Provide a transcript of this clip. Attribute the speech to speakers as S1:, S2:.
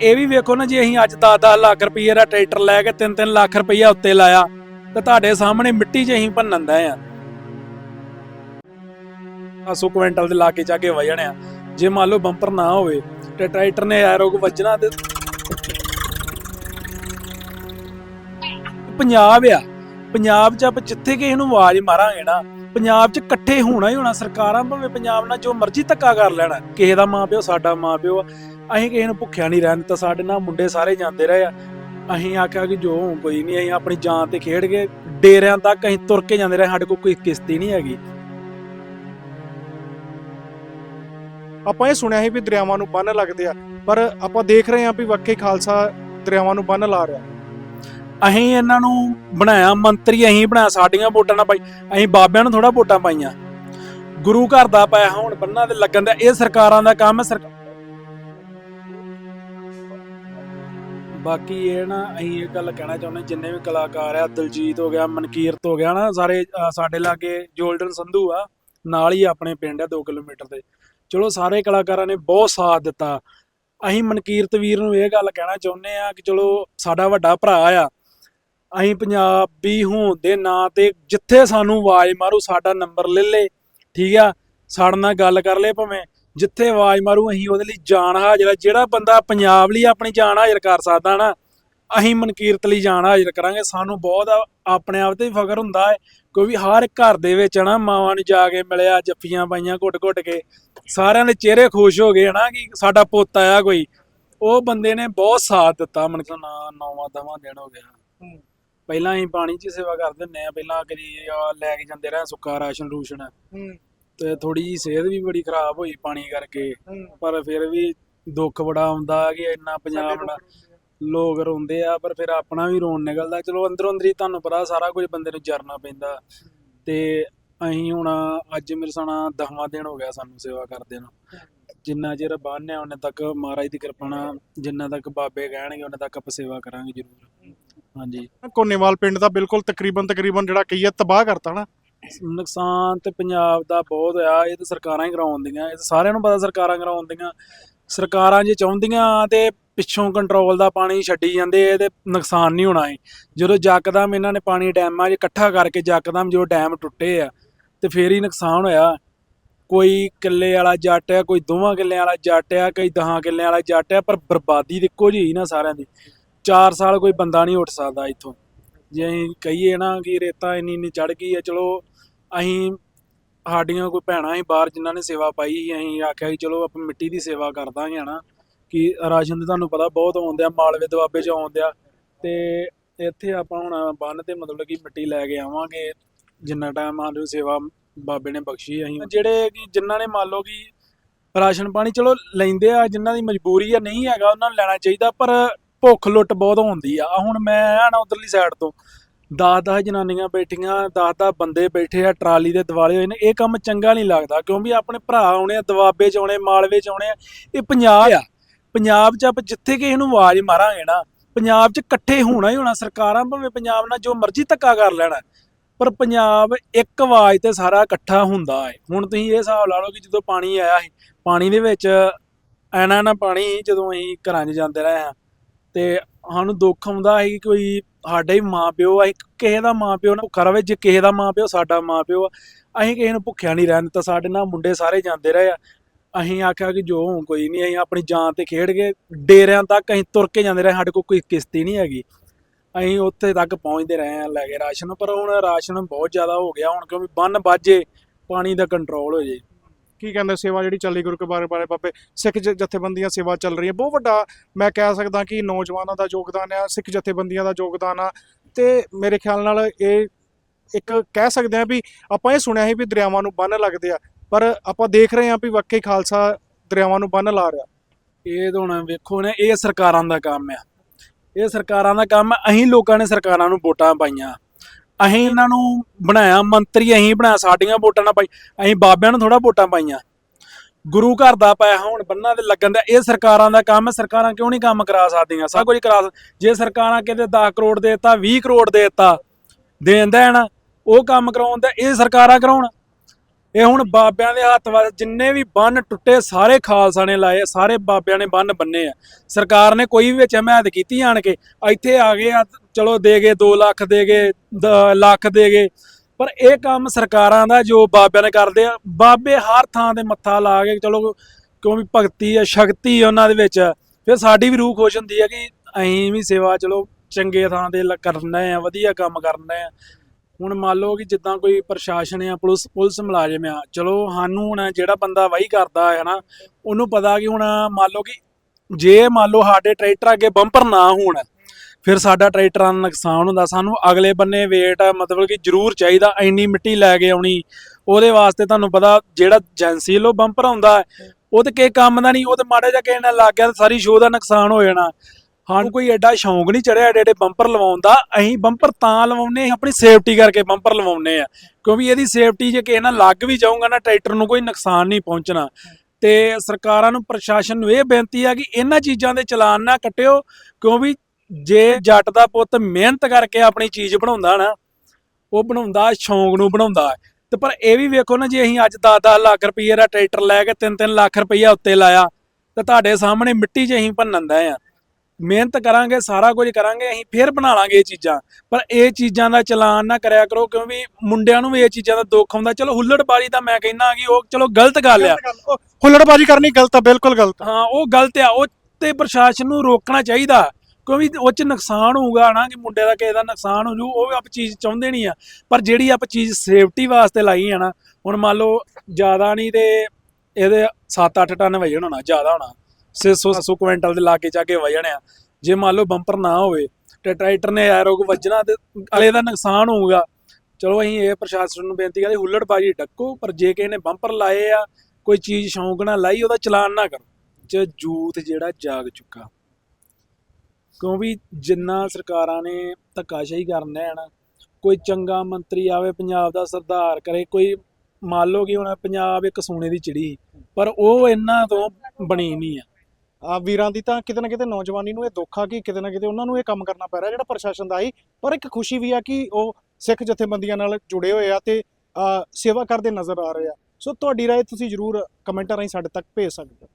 S1: ਇਹ ਵੀ ਵੇਖੋ ਨਾ ਜੇ, ਅਸੀਂ ਅੱਜ 10-10 ਲੱਖ ਰੁਪਏ ਦਾ ਟਰੈਕਟਰ ਲੈ ਕੇ 3-3 ਲੱਖ ਰੁਪਈਆ ਉੱਤੇ ਲਾਇਆ ਤੇ ਤੁਹਾਡੇ ਸਾਹਮਣੇ ਮਿੱਟੀ 'ਚ ਅਸੀਂ ਭੰਨਣ ਦਾ ਆ। ਆਸੂ ਕੁਇੰਟਲ ਦੇ ਲਾ ਕੇ ਜਾ ਕੇ ਵਜਣ ਆ। ਜੇ ਮੰਨ ਲਓ ਬੰਪਰ ਨਾ ਹੋਵੇ ਤੇ ਟਰੈਕਟਰ ਨੇ ਐਰੋ ਕੋ ਵੱਜਣਾ ਤੇ ਪੰਜਾਬ ਆ, ਪੰਜਾਬ 'ਚ ਆਪਾਂ ਜਿੱਥੇ ਕਿਸੇ ਨੂੰ ਆਵਾਜ਼ ਮਾਰਾਂਗੇ ਨਾ ਪੰਜਾਬ 'ਚ ਇਕੱਠੇ ਹੋਣਾ ਹੀ ਹੋਣਾ, ਸਰਕਾਰਾਂ ਭਾਵੇਂ ਪੰਜਾਬ ਨਾਲ ਜੋ ਮਰਜ਼ੀ ਧੱਕਾ ਕਰ ਲੈਣਾ, ਕਿਸੇ ਦਾ ਮਾਂ ਪਿਓ, ਸਾਡਾ ਮਾਂ ਪਿਓ ਆ। ਅਸੀਂ ਕਿਸੇ ਨੂੰ ਭੁੱਖਿਆ ਨਹੀਂ ਰਹਿਣ ਦਿੱਤਾ, ਸਾਡੇ ਨਾਲ ਮੁੰਡੇ ਸਾਰੇ ਜਾਂਦੇ ਰਹੇ ਆ। ਅਸੀਂ ਆਖਿਆ ਕਿ ਜੋ ਹੋਊ, ਕੋਈ ਨਹੀਂ, ਅਸੀਂ ਆਪਣੀ ਜਾਨ ਤੇ ਖੇਡ ਕੇ ਡੇਰਿਆਂ ਤੱਕ ਅਸੀਂ ਤੁਰ ਕੇ ਜਾਂਦੇ ਰਹੇ, ਸਾਡੇ ਕੋਲ ਕੋਈ ਕਿਸ਼ਤੀ ਨਹੀਂ ਹੈਗੀ।
S2: ਆਪਾਂ ਇਹ ਸੁਣਿਆ ਸੀ ਵੀ ਦਰਿਆਵਾਂ ਨੂੰ ਬੰਨ ਲੱਗਦੇ ਆ, ਪਰ ਆਪਾਂ ਦੇਖ ਰਹੇ ਹਾਂ ਵੀ ਵਾਕਈ ਖਾਲਸਾ ਦਰਿਆਵਾਂ ਨੂੰ ਬੰਨ ਲਾ ਰਿਹਾ।
S1: ਅਸੀਂ ਇਹਨਾਂ ਨੂੰ ਬਣਾਇਆ, ਮੰਤਰੀ ਅਸੀਂ ਬਣਾਇਆ, ਸਾਡੀਆਂ ਵੋਟਾਂ ਨਾਲ ਪਾਈ ਅਸੀਂ ਬਾਬਿਆਂ ਨੂੰ ਥੋੜਾ ਵੋਟਾਂ ਪਾਈਆਂ। ਗੁਰੂ ਘਰ ਦਾ ਪਾਇਆ, ਹੁਣ ਬੰਨਾਂ ਦੇ ਲੱਗਣ ਦਾ, ਇਹ ਸਰਕਾਰਾਂ ਦਾ ਕੰਮ ਹੈ ਸਰਕਾਰ ਬਾਕੀ ਇਹ ਨਾ, ਅਸੀਂ ਇਹ ਗੱਲ ਕਹਿਣਾ ਚਾਹੁੰਦੇ ਜਿੰਨੇ ਵੀ ਕਲਾਕਾਰ ਆ, ਦਲਜੀਤ ਹੋ ਗਿਆ, ਮਨਕੀਰਤ ਹੋ ਗਿਆ ਨਾ, ਸਾਰੇ, ਅਹ, ਸਾਡੇ ਲਾਗੇ ਜੋਲਡਨ ਸੰਧੂ ਆ, ਨਾਲ ਹੀ ਆਪਣੇ ਪਿੰਡ ਆ 2 ਕਿਲੋਮੀਟਰ ਦੇ। ਚਲੋ, ਸਾਰੇ ਕਲਾਕਾਰਾਂ ਨੇ ਬਹੁਤ ਸਾਥ ਦਿੱਤਾ। ਅਸੀਂ ਮਨਕੀਰਤ ਵੀਰ ਨੂੰ ਇਹ ਗੱਲ ਕਹਿਣਾ ਚਾਹੁੰਦੇ ਆ ਕਿ ਚਲੋ, ਸਾਡਾ ਵੱਡਾ ਭਰਾ ਆ ਅਸੀਂ ਪੰਜਾਬੀ ਹੋਣ ਦੇ ਨਾਂ ਤੇ ਜਿੱਥੇ ਸਾਨੂੰ ਆਵਾਜ਼ ਮਾਰੂ, ਸਾਡਾ ਨੰਬਰ ਲੈ ਲੇ, ਠੀਕ ਆ? ਸਾਡੇ ਨਾਲ ਗੱਲ ਕਰ ਲੇ ਭਾਵੇਂ। ਜਿੱਥੇ ਆਵਾਜ਼ ਮਾਰੂ, ਅਸੀਂ ਉਹਦੇ ਲਈ ਜਾਨ ਹਾਜ਼ਰ ਜਿਹੜਾ ਬੰਦਾ ਪੰਜਾਬ ਲਈ ਆਪਣੀ ਜਾਨ ਹਾਜ਼ਰ ਕਰ ਸਕਦਾ ਨਾ, ਅਸੀਂ ਮਨਕੀਰਤ ਲਈ ਜਾਨ ਹਾਜ਼ਰ ਕਰਾਂਗੇ। ਸਾਨੂੰ ਬਹੁਤ ਆਪਣੇ ਆਪ ਤੇ ਵੀ ਫਖਰ ਹੁੰਦਾ ਹੈ, ਕਿਉਂਕਿ ਹਰ ਘਰ ਦੇ ਵਿੱਚ ਨਾ ਮਾਵਾਂ ਨੂੰ ਜਾ ਕੇ ਮਿਲਿਆ, ਜੱਫੀਆਂ ਪਾਈਆਂ ਘੁੱਟ-ਘੁੱਟ ਕੇ। ਸਾਰਿਆਂ ਦੇ ਚਿਹਰੇ ਖੁਸ਼ ਹੋ ਗਏ ਹਨਾ, ਕਿ ਸਾਡਾ ਪੁੱਤ ਆਇਆ ਕੋਈ। ਉਹ ਬੰਦੇ ਨੇ ਬਹੁਤ ਸਾਥ ਦਿੱਤਾ, ਮਨ ਕਿ ਨਾ, ਨੌਵਾਂ ਦਵਾਂ ਦਿਨ ਹੋ ਗਿਆ। ਪਹਿਲਾਂ ਅਸੀਂ ਪਾਣੀ 'ਚ ਹੀ ਸੇਵਾ ਕਰਦੇ ਹੁੰਦੇ ਆ ਪਹਿਲਾਂ ਕਦੀ ਆਹ ਲੈ ਕੇ ਜਾਂਦੇ ਰਹੇ ਸੁੱਕਾ ਰਾਸ਼ਨ ਰੂਸ਼ਨ। ਤੇ ਥੋੜੀ ਜੀ ਸਿਹਤ ਵੀ ਬੜੀ ਖਰਾਬ ਹੋਈ ਪਾਣੀ ਕਰਕੇ। ਪਰ ਫਿਰ ਵੀ ਦੁੱਖ ਬੜਾ ਆਉਂਦਾ ਕਿ ਇੰਨਾ ਪੰਜਾਬ ਦਾ ਲੋਕ ਰੋਂਦੇ ਆ। ਪਰ ਫਿਰ ਆਪਣਾ ਵੀ ਰੋਣ ਨਿਕਲਦਾ। ਚਲੋ ਅੰਦਰੋਂ ਅੰਦਰੀ ਤੁਹਾਨੂੰ ਪਤਾ ਸਾਰਾ ਕੁਝ ਬੰਦੇ ਨੂੰ ਜਰਨਾ ਪੈਂਦਾ। ਤੇ ਅਸੀਂ ਹੁਣ ਅੱਜ ਮੇਰੇ ਸਾਨਾ 10ਵਾਂ ਦਿਨ ਹੋ ਗਿਆ ਸਾਨੂੰ ਸੇਵਾ ਕਰਦੇ ਨੂੰ। ਜਿੰਨਾ ਚਿਰ ਬਾਹਨੇ ਉਹਨੇ ਤੱਕ ਮਹਾਰਾਜ ਦੀ ਕਿਰਪਾ ਨਾਲ ਜਿੰਨਾ ਤੱਕ ਬਾਬੇ ਕਹਿਣਗੇ ਉਹਨਾਂ ਤੱਕ ਆਪਾਂ ਸੇਵਾ ਕਰਾਂਗੇ ਜ਼ਰੂਰ। ਹਾਂਜੀ।
S2: ਕੋਨੇਵਾਲ ਪਿੰਡ ਦਾ ਬਿਲਕੁਲ ਤਕਰੀਬਨ ਤਕਰੀਬਨ ਜਿਹੜਾ ਕਹੀਏ ਤਬਾਹ ਕਰਤਾ ਨਾ।
S1: ਨੁਕਸਾਨ ਤੇ ਪੰਜਾਬ ਦਾ ਬਹੁਤ ਆ ਇਹ ਤਾਂ ਸਰਕਾਰਾਂ ਹੀ ਕਰਾਉਂਦੀਆਂ ਇਹ ਤਾਂ ਸਾਰਿਆਂ ਨੂੰ ਪਤਾ ਸਰਕਾਰਾਂ ਕਰਾਉਂਦੀਆਂ ਸਰਕਾਰਾਂ ਜੇ ਚਾਹੁੰਦੀਆਂ ਤੇ ਪਿੱਛੋਂ ਕੰਟਰੋਲ ਦਾ ਪਾਣੀ ਛੱਡੀ ਜਾਂਦੇ ਇਹ ਤੇ ਨੁਕਸਾਨ ਨਹੀਂ ਹੋਣਾ ਹੈ ਜਦੋਂ ਜੱਕਦਮ ਇਹਨਾਂ ਨੇ ਪਾਣੀ ਡੈਮਾਂ 'ਚ ਇਕੱਠਾ ਕਰਕੇ ਜੱਕਦਮ ਜੋ ਡੈਮ ਟੁੱਟੇ ਆ ਤੇ ਫੇਰ ਹੀ ਨੁਕਸਾਨ ਹੋਇਆ। ਕੋਈ ਕਿੱਲੇ ਵਾਲਾ ਜੱਟ ਆ ਕੋਈ ਦੋਵਾਂ ਕਿੱਲਿਆਂ ਵਾਲਾ ਜੱਟ ਆ ਕਈ ਦਹਾਂ ਕਿੱਲਿਆਂ ਵਾਲਾ ਜੱਟ ਆ ਪਰ ਬਰਬਾਦੀ ਤੇ ਇੱਕੋ ਜਿਹੀ ਨਾ ਸਾਰਿਆਂ ਦੀ। 4 ਸਾਲ ਕੋਈ ਬੰਦਾ ਨਹੀਂ ਉੱਠ ਸਕਦਾ ਇੱਥੋਂ। ਜੇ ਅਸੀਂ ਕਹੀਏ ਨਾ ਕਿ ਰੇਤਾ ਇੰਨੀ ਇੰਨੀ ਚੜ ਗਈ ਹੈ, ਚਲੋ ਅਸੀਂ, ਸਾਡੀਆਂ ਕੋਈ ਭੈਣਾਂ ਹੀ ਬਾਹਰ ਜਿਨ੍ਹਾਂ ਨੇ ਸੇਵਾ ਪਾਈ ਸੀ, ਅਸੀਂ ਆਖਿਆ ਕਿ ਚਲੋ ਆਪਾਂ ਮਿੱਟੀ ਦੀ ਸੇਵਾ ਕਰ ਦਾਂਗੇ ਹਨਾ। ਕਿ ਰਾਸ਼ਨ ਤੇ ਤੁਹਾਨੂੰ ਪਤਾ ਬਹੁਤ ਆਉਂਦੇ ਆ, ਮਾਲਵੇ ਦੁਆਬੇ ਚ ਆਉਂਦੇ ਆ। ਤੇ ਇੱਥੇ ਆਪਾਂ ਹੁਣ ਬੰਨ ਤੇ ਮਤਲਬ ਕਿ ਮਿੱਟੀ ਲੈ ਕੇ ਆਵਾਂਗੇ, ਜਿੰਨਾ ਟਾਈਮ ਸਾਨੂੰ ਸੇਵਾ ਬਾਬੇ ਨੇ ਬਖਸ਼ੀ ਅਸੀਂ ਜਿਹੜੇ ਕਿ ਜਿਨ੍ਹਾਂ ਨੇ ਮੰਨ ਲਓ ਕਿ ਰਾਸ਼ਨ ਪਾਣੀ ਚਲੋ ਲੈਂਦੇ ਆ, ਜਿਨ੍ਹਾਂ ਦੀ ਮਜਬੂਰੀ ਆ, ਨਹੀਂ ਹੈਗਾ ਉਹਨਾਂ ਨੂੰ ਲੈਣਾ ਚਾਹੀਦਾ, ਪਰ ਭੁੱਖ ਲੁੱਟ ਬਹੁਤ ਹੁੰਦੀ ਆ। ਹੁਣ ਮੈਂ ਆ ਨਾ ਉਧਰਲੀ ਸਾਈਡ ਤੋਂ। 10-10 ਜਨਾਨੀਆਂ ਬੈਠੀਆਂ 10-10 ਬੰਦੇ ਬੈਠੇ ਆ ਟਰਾਲੀ ਦੇ ਦਿਵਾਲੇ ਹੋਏ ਨੇ। ਇਹ ਕੰਮ ਚੰਗਾ ਨਹੀਂ ਲੱਗਦਾ ਕਿਉਂਕਿ ਆਪਣੇ ਭਰਾ ਆਉਣੇ ਆ ਦਵਾਬੇ ਚ ਆਉਣੇ, ਮਾਲਵੇ ਚ ਆਉਣੇ ਆ। ਇਹ ਪੰਜਾਬ ਆ। ਪੰਜਾਬ 'ਚ ਆਪਾਂ ਜਿੱਥੇ ਕਿਸੇ ਨੂੰ ਆਵਾਜ਼ ਮਾਰਾਂਗੇ ਨਾ, ਪੰਜਾਬ 'ਚ ਇਕੱਠੇ ਹੋਣਾ ਹੀ ਹੋਣਾ, ਸਰਕਾਰਾਂ ਭਾਵੇਂ ਪੰਜਾਬ ਨਾਲ ਜੋ ਮਰਜ਼ੀ ਧੱਕਾ ਕਰ ਲੈਣਾ। ਪਰ ਪੰਜਾਬ ਇੱਕ ਆਵਾਜ਼ ਤੇ ਸਾਰਾ ਇਕੱਠਾ ਹੁੰਦਾ ਹੈ ਹੁਣ ਤੁਸੀਂ ਇਹ ਹਿਸਾਬ ਲਾ ਲਓ ਕਿ ਜਦੋਂ ਪਾਣੀ ਆਇਆ ਸੀ, ਪਾਣੀ ਦੇ ਵਿੱਚ ਐਨਾ ਨਾ ਪਾਣੀ ਜਦੋਂ ਅਸੀਂ ਘਰਾਂ 'ਚ ਜਾਂਦੇ ਰਹੇ ਹਾਂ ਤੇ ਸਾਨੂੰ ਦੁੱਖ ਆਉਂਦਾ ਹੈ ਕਿ ਕੋਈ ਸਾਡੇ ਹੀ ਮਾਂ ਪਿਓ ਆ ਕਿਸੇ ਦਾ ਮਾਂ ਪਿਓ ਨਾ ਭੁੱਖਾ ਰਵੇ, ਜੇ ਕਿਸੇ ਦਾ ਮਾਂ ਪਿਓ ਸਾਡਾ ਮਾਂ ਪਿਓ ਆ, ਅਸੀਂ ਕਿਸੇ ਨੂੰ ਭੁੱਖਿਆ ਨਹੀਂ ਰਹਿਣ ਦਿੱਤਾ, ਸਾਡੇ ਨਾਲ ਮੁੰਡੇ ਸਾਰੇ ਜਾਂਦੇ ਰਹੇ ਆ। ਅਸੀਂ ਆਖਿਆ ਕਿ ਜੋ ਹੋਊ ਕੋਈ ਨਹੀਂ, ਅਸੀਂ ਆਪਣੀ ਜਾਨ ਤੇ ਖੇਡ ਕੇ ਡੇਰਿਆਂ ਤੱਕ ਅਸੀਂ ਤੁਰ ਕੇ ਜਾਂਦੇ ਰਹੇ, ਸਾਡੇ ਕੋਲ ਕੋਈ ਕਿਸ਼ਤੀ ਨਹੀਂ ਹੈਗੀ। ਅਸੀਂ ਉੱਥੇ ਤੱਕ ਪਹੁੰਚਦੇ ਰਹੇ ਆ ਲੈ ਕੇ ਰਾਸ਼ਨ, ਪਰ ਹੁਣ ਰਾਸ਼ਨ ਬਹੁਤ ਜ਼ਿਆਦਾ ਹੋ ਗਿਆ, ਹੁਣ ਕਿਉਂਕਿ ਬੰਨ ਬਾਜੇ ਪਾਣੀ ਦਾ ਕੰਟਰੋਲ ਹੋ ਜੇ।
S2: ਕੀ ਕਹਿੰਦੇ ਸੇਵਾ ਜਿਹੜੀ ਚੱਲੀ ਗੁਰੂ ਕੇ ਬਾਰੇ ਬਾਬੇ, ਸਿੱਖ ਜ- ਜਥੇਬੰਦੀਆਂ ਸੇਵਾ ਚੱਲ ਰਹੀ ਹੈ ਬਹੁਤ ਵੱਡਾ ਮੈਂ ਕਹਿ ਸਕਦਾ ਕਿ ਨੌਜਵਾਨਾਂ ਦਾ ਯੋਗਦਾਨ ਆ, ਸਿੱਖ ਜਥੇਬੰਦੀਆਂ ਦਾ ਯੋਗਦਾਨ ਆ। ਤੇ ਮੇਰੇ ਖਿਆਲ ਨਾਲ ਇਹ ਇੱਕ ਕਹਿ ਸਕਦੇ ਆ ਵੀ ਆਪਾਂ ਇਹ ਸੁਣਿਆ ਸੀ ਵੀ ਦਰਿਆਵਾਂ ਨੂੰ ਬੰਨ ਲੱਗਦੇ ਆ, ਪਰ ਆਪਾਂ ਦੇਖ ਰਹੇ ਹਾਂ ਵੀ ਵਾਕਈ ਖਾਲਸਾ ਦਰਿਆਵਾਂ ਨੂੰ ਬੰਨ ਲਾ ਰਿਹਾ।
S1: ਇਹ ਤਾਂ ਹੁਣ ਵੇਖੋ ਨੇ, ਇਹ ਸਰਕਾਰਾਂ ਦਾ ਕੰਮ ਆ। ਇਹ ਸਰਕਾਰਾਂ ਦਾ ਕੰਮ ਆ। ਅਸੀਂ ਲੋਕਾਂ ਨੇ ਸਰਕਾਰਾਂ ਨੂੰ ਵੋਟਾਂ ਪਾਈਆਂ। ਅਸੀਂ ਇਹਨਾਂ ਨੂੰ ਬਣਾਇਆ, ਮੰਤਰੀ ਅਸੀਂ ਬਣਾਇਆ, ਸਾਡੀਆਂ ਵੋਟਾਂ ਨਾਲ ਪਾਈ, ਅਸੀਂ ਬਾਬਿਆਂ ਨੂੰ ਥੋੜਾ ਵੋਟਾਂ ਪਾਈਆਂ। ਗੁਰੂ ਘਰ ਦਾ ਪਾਇਆ, ਹੁਣ ਬੰਨਾਂ ਦੇ ਲੱਗਣ ਦਾ, ਇਹ ਸਰਕਾਰਾਂ ਦਾ ਕੰਮ ਹੈ, ਸਰਕਾਰਾਂ ਕਿਉਂ ਨਹੀਂ ਕੰਮ ਕਰਾ ਸਕਦੀਆਂ? ਸਭ ਕੁਝ ਕਰਾ ਜੇ ਸਰਕਾਰਾਂ ਕਿਤੇ 10 ਕਰੋੜ ਦੇ ਦਿੱਤਾ 20 ਕਰੋੜ ਦੇ ਦਿੱਤਾ, ਦੇਣ ਦੇਣ, ਉਹ ਕੰਮ ਕਰਾਉਣ ਦਾ, ਇਹ ਸਰਕਾਰਾਂ ਕਰਾਉਣ। ਇਹ ਹੁਣ ਬਾਬਿਆਂ ਦੇ ਹੱਥ ਵਾਲੇ ਜਿੰਨੇ ਵੀ ਬੰਨ ਟੁੱਟੇ, ਸਾਰੇ ਖਾਲਸਾ ਨੇ ਲਾਏ ਸਾਰੇ ਬਾਬਿਆਂ ਨੇ ਬੰਨ ਬੰਨੇ ਆ। ਸਰਕਾਰ ਨੇ ਕੋਈ ਵੀ ਵਿੱਚ ਹਮਾਇਤ ਕੀਤੀ ਆਣ ਕੇ, ਇੱਥੇ ਆ ਗਏ ਆ ਚਲੋ ਦੇ ਗਏ 2 ਲੱਖ ਦੇ ਗਏ ਲੱਖ ਦੇ ਗਏ। ਪਰ ਇਹ ਕੰਮ ਸਰਕਾਰਾਂ ਦਾ ਜੋ ਬਾਬਿਆਂ ਨੇ ਕਰਦੇ ਆ, ਬਾਬੇ ਹਰ ਥਾਂ ਤੇ ਮੱਥਾ ਲਾ ਕੇ ਚਲੋ ਕਿਉਂਕਿ ਭਗਤੀ ਆ, ਸ਼ਕਤੀ ਆ ਉਹਨਾਂ ਦੇ ਵਿੱਚ, ਫਿਰ ਸਾਡੀ ਵੀ ਰੂਹ ਖੁਸ਼ ਹੁੰਦੀ ਹੈ ਕਿ ਅਸੀਂ ਵੀ ਸੇਵਾ ਚਲੋ ਚੰਗੇ ਥਾਂ ਤੇ ਕਰਨਾ ਆ, ਵਧੀਆ ਕੰਮ ਕਰਨਾ ਆ। ਹੁਣ ਮੰਨ ਲਓ ਕਿ ਜਿੱਦਾਂ ਕੋਈ ਪ੍ਰਸ਼ਾਸਨ ਆ ਪੁਲਿਸ ਪੁਲਿਸ ਮੁਲਾਜ਼ਮ ਆ, ਚਲੋ ਸਾਨੂੰ ਹੁਣ ਜਿਹੜਾ ਬੰਦਾ ਵਾਹੀ ਕਰਦਾ ਹੈ ਨਾ, ਉਹਨੂੰ ਪਤਾ ਕਿ ਹੁਣ ਮੰਨ ਲਓ ਕਿ ਜੇ ਮੰਨ ਲਓ ਸਾਡੇ ਟਰੈਕਟਰ ਅੱਗੇ ਬੰਪਰ ਨਾ ਹੋਣ ਫਿਰ ਸਾਡਾ ਟਰੈਕਟਰਾਂ ਦਾ ਨੁਕਸਾਨ ਹੁੰਦਾ। ਸਾਨੂੰ ਅਗਲੇ ਬੰਨੇ ਵੇਟ ਮਤਲਬ ਕਿ ਜ਼ਰੂਰ ਚਾਹੀਦਾ ਇੰਨੀ ਮਿੱਟੀ ਲੈ ਕੇ ਆਉਣੀ। ਉਹਦੇ ਵਾਸਤੇ ਤੁਹਾਨੂੰ ਪਤਾ ਜਿਹੜਾ ਏਜੰਸੀ ਲੋ ਬੰਪਰ ਆਉਂਦਾ ਉਹ ਤੇ ਕਿਸੇ ਕੰਮ ਦਾ ਨਹੀਂ ਉਹ ਤੇ ਮਾੜਾ ਜਿਹਾ ਕਿਸੇ ਨਾਲ ਲੱਗ ਗਿਆ ਸਾਰੀ ਸ਼ੋਅ ਦਾ ਨੁਕਸਾਨ ਹੋ ਜਾਣਾ। ਸਾਨੂੰ ਕੋਈ ਐਡਾ ਸ਼ੌਂਕ ਨਹੀਂ ਚੜਿਆ ਐਡੇ ਐਡੇ ਬੰਪਰ ਲਵਾਉਣ ਦਾ। ਅਸੀਂ ਬੰਪਰ ਤਾਂ ਲਵਾਉਨੇ ਹਾਂ, ਆਪਣੀ ਸੇਫਟੀ ਕਰਕੇ ਬੰਪਰ ਲਵਾਉਨੇ ਆ ਕਿਉਂਕਿ ਇਹਦੀ ਸੇਫਟੀ ਜੇ ਕਿਸੇ ਨਾਲ ਲੱਗ ਵੀ ਜਾਊਗਾ ਨਾ ਟਰੈਕਟਰ ਨੂੰ ਕੋਈ ਨੁਕਸਾਨ ਨਹੀਂ ਪਹੁੰਚਣਾ। ਤੇ ਸਰਕਾਰਾਂ ਨੂੰ ਪ੍ਰਸ਼ਾਸਨ ਨੂੰ ਇਹ ਬੇਨਤੀ ਆ ਕਿ ਇਹਨਾਂ ਚੀਜ਼ਾਂ ਦੇ ਚਲਾਨ ਨਾ ਕੱਟਿਓ। ਕਿਉਂਕਿ ਜੇ ਜੱਟ ਦਾ ਪੁੱਤ ਮਿਹਨਤ ਕਰਕੇ ਆਪਣੀ ਚੀਜ਼ ਬਣਾਉਂਦਾ ਨਾ ਉਹ ਬਣਾਉਂਦਾ ਸ਼ੌਂਕ ਨੂੰ ਬਣਾਉਂਦਾ। ਤੇ ਪਰ ਇਹ ਵੀ ਵੇਖੋ ਨਾ ਜੇ ਅਸੀਂ ਅੱਜ 10-10 ਲੱਖ ਰੁਪਏ ਦਾ ਟਰੈਕਟਰ ਲੈ ਕੇ 3-3 ਲੱਖ ਰੁਪਈਆ ਉੱਤੇ ਲਾਇਆ ਤੇ ਤੁਹਾਡੇ ਸਾਹਮਣੇ ਮਿੱਟੀ 'ਚ ਅਸੀਂ ਆ। ਮਿਹਨਤ ਕਰਾਂਗੇ ਸਾਰਾ ਕੁਝ ਕਰਾਂਗੇ ਅਸੀਂ ਫੇਰ ਬਣਾ ਲਾਂਗੇ ਇਹ ਚੀਜ਼ਾਂ। ਪਰ ਇਹ ਚੀਜ਼ਾਂ ਦਾ ਚਲਾਨ ਨਾ ਕਰਿਆ ਕਰੋ ਕਿਉਂਕਿ ਮੁੰਡਿਆਂ ਨੂੰ ਵੀ ਇਹ ਚੀਜ਼ਾਂ ਦਾ ਦੁੱਖ ਆਉਂਦਾ। ਚਲੋ ਹੁੱਲੜਬਾਜ਼ੀ ਤਾਂ ਮੈਂ ਕਹਿੰਦਾ ਕਿ ਉਹ ਚਲੋ ਗਲਤ ਗੱਲ ਆ।
S2: ਹੁੱਲੜਬਾਜ਼ੀ ਕਰਨੀ ਗਲਤ ਆ ਬਿਲਕੁਲ ਗਲਤ।
S1: ਹਾਂ ਉਹ ਗਲਤ ਆ ਉਹ ਤੇ ਪ੍ਰਸ਼ਾਸਨ ਨੂੰ ਰੋਕਣਾ ਚਾਹੀਦਾ। ਕਿਉਂਕਿ ਉਹ ਚ ਨੁਕਸਾਨ ਹੋਊਗਾ ਨਾ ਕਿ ਮੁੰਡੇ ਦਾ ਕਿਸੇ ਦਾ ਨੁਕਸਾਨ ਹੋ ਜੂ, ਉਹ ਆਪ ਚੀਜ਼ ਚਾਹੁੰਦੇ ਨਹੀਂ ਆ। ਪਰ ਜਿਹੜੀ ਆਪ ਚੀਜ਼ ਸੇਫਟੀ ਵਾਸਤੇ ਲਾਈ ਆ ਨਾ, ਹੁਣ ਮੰਨ ਲਓ ਜ਼ਿਆਦਾ ਨਹੀਂ ਤੇ ਇਹਦੇ 7-8 ਟਨ ਵਜਨ ਹੋਣਾ, ਜ਼ਿਆਦਾ ਹੋਣਾ। 600 ਕੁਇੰਟਲ ਦੇ ਲਾਗੇ ਜਾ ਕੇ ਵਜਣ ਆ। ਜੇ ਮੰਨ ਲਓ ਬੰਪਰ ਨਾ ਹੋਵੇ ਤੇ ਟਰੈਕਟਰ ਨੇ ਐਰੋ ਵੱਜਣਾ ਤੇ ਅਲੇ ਦਾ ਨੁਕਸਾਨ ਹੋਊਗਾ। ਚਲੋ ਅਸੀਂ ਇਹ ਪ੍ਰਸ਼ਾਸਨ ਨੂੰ ਬੇਨਤੀ ਕਰਦੇ, ਹੁੱਲੜਬਾਜੀ ਡੱਕੋ, ਪਰ ਜੇ ਕਿਸੇ ਨੇ ਬੰਪਰ ਲਾਏ ਆ, ਕੋਈ ਚੀਜ਼ ਸ਼ੌਂਕ ਨਾਲ ਲਾਈ, ਉਹਦਾ ਚਲਾਨ ਨਾ ਕਰੋ। ਜੇ ਜੂਥ ਜਿਹੜਾ ਜਾਗ ਚੁੱਕਾ। ਕਿਉਂਕਿ ਜਿੰਨਾ ਸਰਕਾਰਾਂ ਨੇ ਧੱਕਾਸ਼ਾਹੀ ਕਰਨਾ ਹੈ ਨਾ, ਕੋਈ ਚੰਗਾ ਮੰਤਰੀ ਆਵੇ, ਪੰਜਾਬ ਦਾ ਸਰਦਾਰ ਕਰੇ, ਕੋਈ ਮੰਨ ਲਓ ਕਿ ਹੁਣ ਪੰਜਾਬ ਇੱਕ ਸੋਨੇ ਦੀ ਚਿੜੀ, ਪਰ ਉਹ ਇਹਨਾਂ ਤੋਂ ਬਣੀ ਨਹੀਂ ਆ।
S2: ਆ ਵੀਰਾਂ ਦੀ ਤਾਂ ਕਿਤੇ ਨਾ ਕਿਤੇ ਨੌਜਵਾਨੀ ਨੂੰ ਇਹ ਦੁੱਖ ਆ ਕਿ ਕਿਤੇ ਨਾ ਕਿਤੇ ਉਹਨਾਂ ਨੂੰ ਇਹ ਕੰਮ ਕਰਨਾ ਪੈ ਰਿਹਾ ਜਿਹੜਾ ਪ੍ਰਸ਼ਾਸਨ ਦਾ ਹੀ ਪਰ ਇੱਕ ਖੁਸ਼ੀ ਵੀ ਆ ਕਿ ਉਹ ਸਿੱਖ ਜਥੇਬੰਦੀਆਂ ਨਾਲ ਜੁੜੇ ਹੋਏ ਆ ਤੇ ਸੇਵਾ ਕਰਦੇ ਨਜ਼ਰ ਆ ਰਹੇ ਆ। ਸੋ ਤੁਹਾਡੀ ਰਾਏ ਤੁਸੀਂ ਜਰੂਰ ਕਮੈਂਟਾਂ ਰਾਹੀਂ ਸਾਡੇ ਤੱਕ ਭੇਜ ਸਕਦੇ ਹੋ।